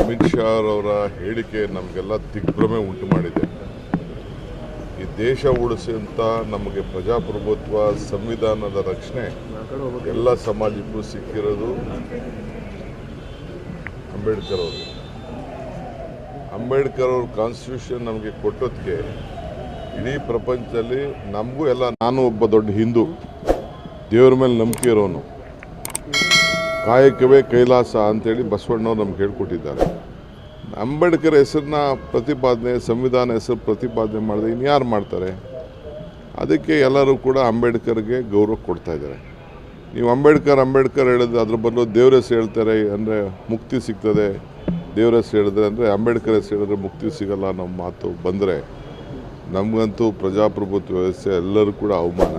ಅಮಿತ್ ಶಾ ಅವರ ಹೇಳಿಕೆ ನಮಗೆಲ್ಲ ದಿಗ್ಭ್ರಮೆ ಉಂಟು ಮಾಡಿದೆ. ಈ ದೇಶ ಉಳಿಸಿದಂಥ ನಮಗೆ ಪ್ರಜಾಪ್ರಭುತ್ವ, ಸಂವಿಧಾನದ ರಕ್ಷಣೆ ಎಲ್ಲ ಸಮಾಜಕ್ಕೂ ಸಿಕ್ಕಿರೋದು ಅಂಬೇಡ್ಕರ್ ಅವರು ಅಂಬೇಡ್ಕರ್ ಅವರು ಕಾನ್ಸ್ಟಿಟ್ಯೂಷನ್ ನಮಗೆ ಕೊಟ್ಟೋದಕ್ಕೆ ಇಡೀ ಪ್ರಪಂಚದಲ್ಲಿ ನಮಗೂ ಎಲ್ಲ, ನಾನು ಒಬ್ಬ ದೊಡ್ಡ ಹಿಂದೂ. ದೇವ್ರ ಮೇಲೆ ನಂಬಿಕೆ ಇರೋನು. ಕಾಯಕವೇ ಕೈಲಾಸ ಅಂತೇಳಿ ಬಸವಣ್ಣವ್ರು ನಮ್ಗೆ ಹೇಳ್ಕೊಟ್ಟಿದ್ದಾರೆ. ಅಂಬೇಡ್ಕರ್ ಹೆಸರನ್ನ ಪ್ರತಿಪಾದನೆ, ಸಂವಿಧಾನ ಹೆಸರು ಪ್ರತಿಪಾದನೆ ಮಾಡಿದ್ರೆ ಇನ್ಯಾರು ಮಾಡ್ತಾರೆ? ಅದಕ್ಕೆ ಎಲ್ಲರೂ ಕೂಡ ಅಂಬೇಡ್ಕರ್ಗೆ ಗೌರವ ಕೊಡ್ತಾ ಇದ್ದಾರೆ. ನೀವು ಅಂಬೇಡ್ಕರ್ ಅಂಬೇಡ್ಕರ್ ಹೇಳಿದ್ರೆ ಅದ್ರ ಬದಲು ದೇವ್ರ ಹೆಸರು ಹೇಳ್ತಾರೆ ಅಂದರೆ ಮುಕ್ತಿ ಸಿಗ್ತದೆ. ದೇವ್ರ ಹೆಸರು ಹೇಳಿದ್ರೆ ಅಂದರೆ ಅಂಬೇಡ್ಕರ್ ಹೆಸರು ಹೇಳಿದ್ರೆ ಮುಕ್ತಿ ಸಿಗಲ್ಲ ಅನ್ನೋ ಮಾತು ಬಂದರೆ ನಮಗಂತೂ ಪ್ರಜಾಪ್ರಭುತ್ವ ವ್ಯವಸ್ಥೆ ಎಲ್ಲರೂ ಕೂಡ ಅವಮಾನ.